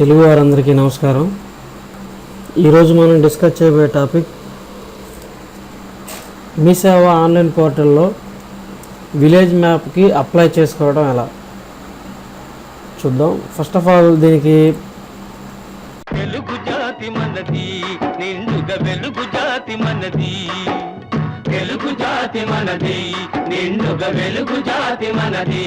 తెలుగు వారందరికీ నమస్కారం. ఈరోజు మనం డిస్కస్ చేయబోయే టాపిక్ మీ సేవ ఆన్లైన్ పోర్టల్లో విలేజ్ మ్యాప్కి అప్లై చేసుకోవడం ఎలా? చూద్దాం. ఫస్ట్ ఆఫ్ ఆల్ దీనికి తెలుగు జాతి మనది నిండుగా వెలుగు జాతి మనది. తెలుగు జాతి మనది నిండుగా వెలుగు జాతి మనది.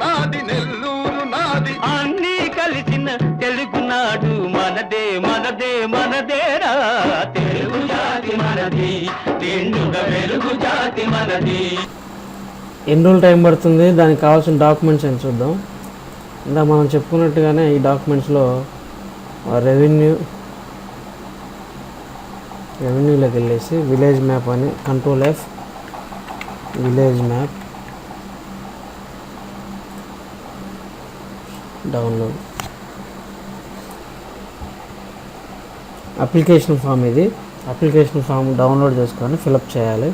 నాది నెల్లూరు నాది. అన్నీ కలిసిన తెలుగునాడు మనదే మనదే మనదేరా తెలుగు జాతి మనది నిండుగా వెలుగు జాతి మనది. ఎన్ని రోజులు టైం పడుతుంది? దానికి కావాల్సిన డాక్యుమెంట్స్ అని చూద్దాం? ఇందా మనం చెప్పుకున్నట్టుగానే ఈ డాక్యుమెంట్స్లో రెవెన్యూ రెవెన్యూలోకి వెళ్ళేసి విలేజ్ మ్యాప్ అని control F village map. Download application form ఇది. అప్లికేషన్ ఫామ్ డౌన్లోడ్ చేసుకొని ఫిలప్ చేయాలి.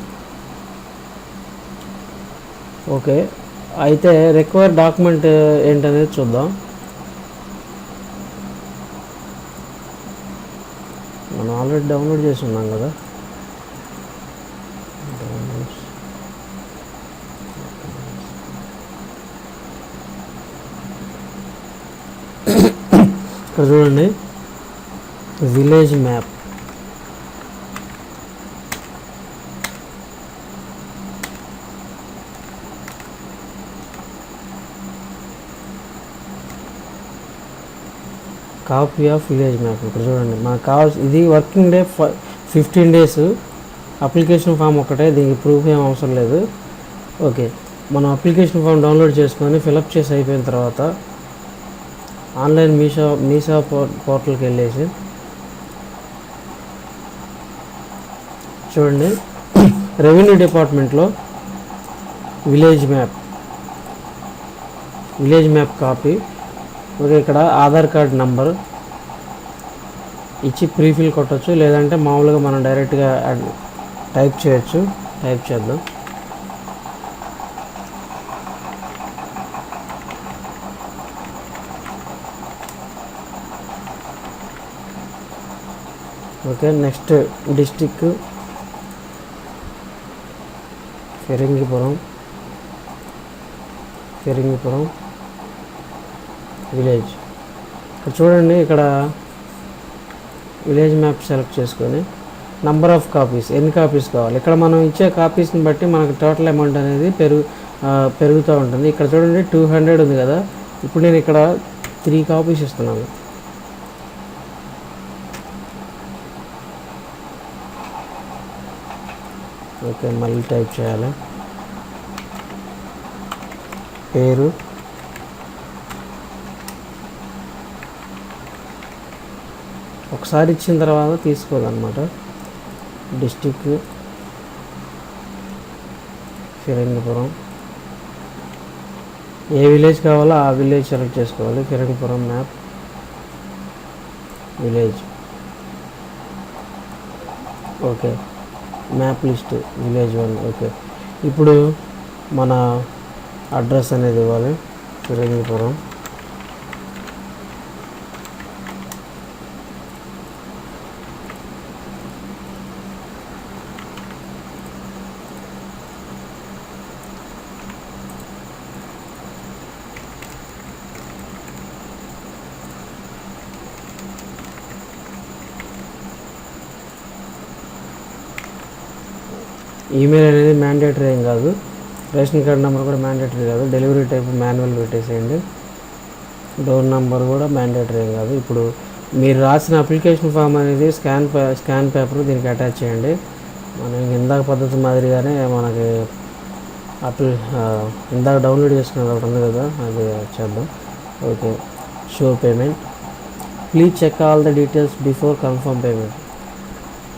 ఓకే. అయితే రిక్వైర్ డాక్యుమెంట్ ఏంటనేది చూద్దాం. మనం ఆల్రెడీ డౌన్లోడ్ చేసి ఉన్నాం కదా. ఇక్కడ చూడండి. Village map. Copy of village map ఇక్కడ చూడండి. మాకు కావాల్సి ఇది working day fifteen days. Application form ఒకటే దీనికి ప్రూఫ్ ఏం అవసరం లేదు. ఓకే. మనం అప్లికేషన్ ఫామ్ డౌన్లోడ్ చేసుకొని ఫిలప్ చేసి అయిపోయిన తర్వాత ఆన్లైన్ మీషో మీషో పోర్టల్కి వెళ్ళేసి చూడండి. రెవెన్యూ డిపార్ట్మెంట్లో village map. Village map copy. Okay ఇక్కడ ఆధార్ కార్డ్ నంబర్ ఇచ్చి ప్రీఫిల్ కొట్టచ్చు. లేదంటే మామూలుగా మనం డైరెక్ట్గా టైప్ చేయొచ్చు. టైప్ చేద్దాం. Okay next district Phirangipuram Phirangipuram village ఇక్కడ చూడండి ఇక్కడ విలేజ్ మ్యాప్ సెలెక్ట్ చేసుకొని నంబర్ ఆఫ్ కాపీస్ ఎన్ని కాపీస్ కావాలి. ఇక్కడ మనం ఇచ్చే కాపీస్ని బట్టి మనకు టోటల్ అమౌంట్ అనేది పెరుగు పెరుగుతూ ఉంటుంది. ఇక్కడ చూడండి టూ హండ్రెడ్ ఉంది కదా. ఇప్పుడు నేను ఇక్కడ త్రీ కాపీస్ ఇస్తున్నాను. ఓకే మళ్ళీ టైప్ చేయాలి. పేరు? ఒకసారి ఇచ్చిన తర్వాత తీసుకోదన్నమాట డిస్టిక్ ఫిరంగిపురం ఏ విలేజ్ కావాలో ఆ విలేజ్ సెలెక్ట్ చేసుకోవాలి. Phirangipuram map. Village. Okay. Map list village one okay. ఇప్పుడు మన అడ్రస్ అనేది ఇవ్వాలి. ఫిరంగిపురం ఈమెయిల్ అనేది మ్యాండేటరీ ఏం కాదు. రేషన్ కార్డ్ నెంబర్ కూడా మ్యాండేటరీ కాదు. డెలివరీ టైప్ మాన్యువల్ పెట్టేసేయండి. డోర్ నెంబర్ కూడా మ్యాండేటరీ ఏం కాదు. ఇప్పుడు మీరు రాసిన అప్లికేషన్ ఫామ్ అనేది స్కాన్ పే స్కాన్ పేపర్ దీనికి అటాచ్ చేయండి. మనం ఇందాక పద్ధతి మాదిరిగానే మనకి అప్లి ఇందాక డౌన్లోడ్ చేసుకున్నది ఒకటి ఉంది కదా అది చేద్దాం. Okay. Show payment. Please check all the details before confirm payment.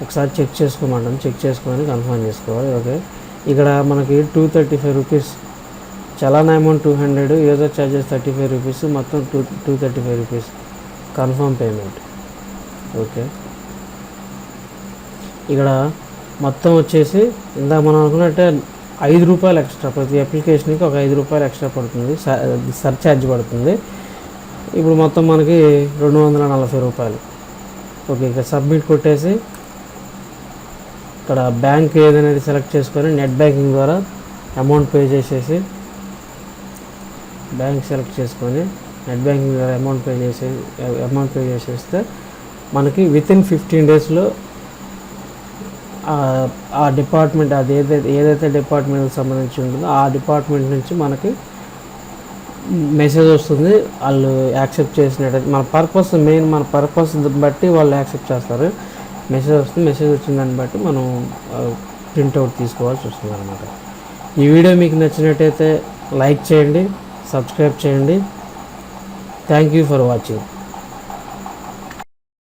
ఒకసారి చెక్ చేసుకోమంటాం చెక్ చేసుకొని కన్ఫర్మ్ చేసుకోవాలి ఓకే. ఇక్కడ మనకి two thirty five rupees చలానా amount two hundred user charges thirty five rupees మొత్తం two two thirty five rupees. Confirm payment. Okay. ఇక్కడ మొత్తం వచ్చేసి ఇందా మనం అనుకున్నట్టే ఐదు రూపాయలు ఎక్స్ట్రా ప్రతి అప్లికేషన్కి ఒక ఐదు రూపాయలు ఎక్స్ట్రా పడుతుంది సర్ ఛార్జ్ పడుతుంది. ఇప్పుడు మొత్తం మనకి రెండు వందల నలభై రూపాయలు. ఓకే ఇక సబ్మిట్ కొట్టేసి ఇక్కడ బ్యాంక్ ఏదనేది సెలెక్ట్ చేసుకొని నెట్ బ్యాంకింగ్ ద్వారా అమౌంట్ పే చేసేసి బ్యాంక్ సెలెక్ట్ చేసుకొని నెట్ బ్యాంకింగ్ ద్వారా అమౌంట్ పే చేసే అమౌంట్ పే చేసేస్తే మనకి వితిన్ ఫిఫ్టీన్ డేస్లో ఆ డిపార్ట్మెంట్ అది ఏదైతే ఏదైతే డిపార్ట్మెంట్కి సంబంధించి ఉంటుందో ఆ డిపార్ట్మెంట్ నుంచి మనకి మెసేజ్ వస్తుంది. వాళ్ళు యాక్సెప్ట్ చేసినట్టు మన పర్పస్ మెయిన్ మన పర్పస్ బట్టి వాళ్ళు యాక్సెప్ట్ చేస్తారు. మెసేజ్ వస్తుంది మెసేజ్ వచ్చిన దాన్ని బట్టి మనం ప్రింట్అవుట్ తీసుకోవాల్సి వస్తుంది అనమాట ఈ వీడియో మీకు నచ్చినట్టయితే లైక్ చేయండి సబ్స్క్రైబ్ చేయండి. Thank you for watching